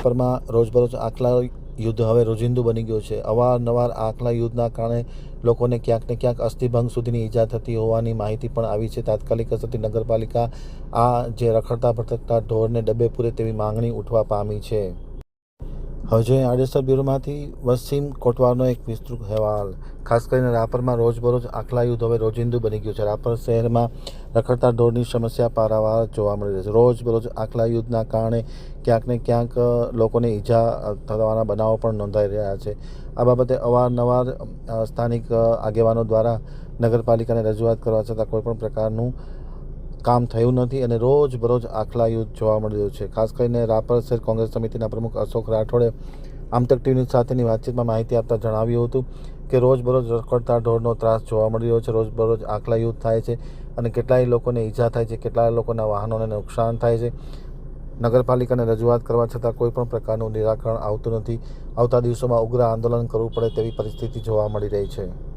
રાપરમાં રોજબરોજ આખલા યુદ્ધ હવે રોજિંદુ બની ગયું છે. અવારનવાર આખલા યુદ્ધના કારણે લોકોને ક્યાંક ને ક્યાંક અસ્થિભંગ સુધીની ઈજા થતી હોવાની માહિતી પણ આવી છે. તાત્કાલિક અસરથી નગરપાલિકા આ જે રખડતા ભટકતા ઢોરને ડબ્બે પૂરે તેવી માંગણી ઉઠવા પામી છે. જોઈએ આડેસર બ્યુરોમાંથી વસીમ કોટવારનો એક વિસ્તૃત અહેવાલ. ખાસ કરીને રાપરમાં રોજબરોજ આખલા યુદ્ધ હવે રોજિંદુ બની ગયું છે. રાપર શહેરમાં રખડતા ઢોરની સમસ્યા પારાવાર જોવા મળી રહી છે. રોજબરોજ આખલા યુદ્ધના કારણે ક્યાંક ને ક્યાંક લોકોને ઈજા થવાના બનાવો પણ નોંધાઈ રહ્યા છે. આ બાબતે અવારનવાર સ્થાનિક આગેવાનો દ્વારા નગરપાલિકાને રજૂઆત કરવા છતાં કોઈપણ પ્રકારનું કામ થયું નથી અને રોજ બરોજ આખલા યુદ્ધ જોવા મળી રહ્યું છે. ખાસ કરીને રાપર શહેર કોંગ્રેસ સમિતિના પ્રમુખ અશોક રાઠોડે આમતક ટીવી સાથેની વાતચીતમાં માહિતી આપતા જણાવ્યું હતું કે રોજબરોજ રખડતા ઢોરનો ત્રાસ જોવા મળી રહ્યો છે રોજબરોજ આખલા યુદ્ધ થાય છે અને કેટલાય લોકોને ઈજા થાય છે, કેટલાય લોકોના વાહનોને નુકસાન થાય છે. નગરપાલિકાને રજૂઆત કરવા છતાં કોઈ પણ પ્રકારનું નિરાકરણ આવતું નથી. આવતા દિવસોમાં ઉગ્ર આંદોલન કરવું પડે તેવી પરિસ્થિતિ જોવા મળી રહી છે.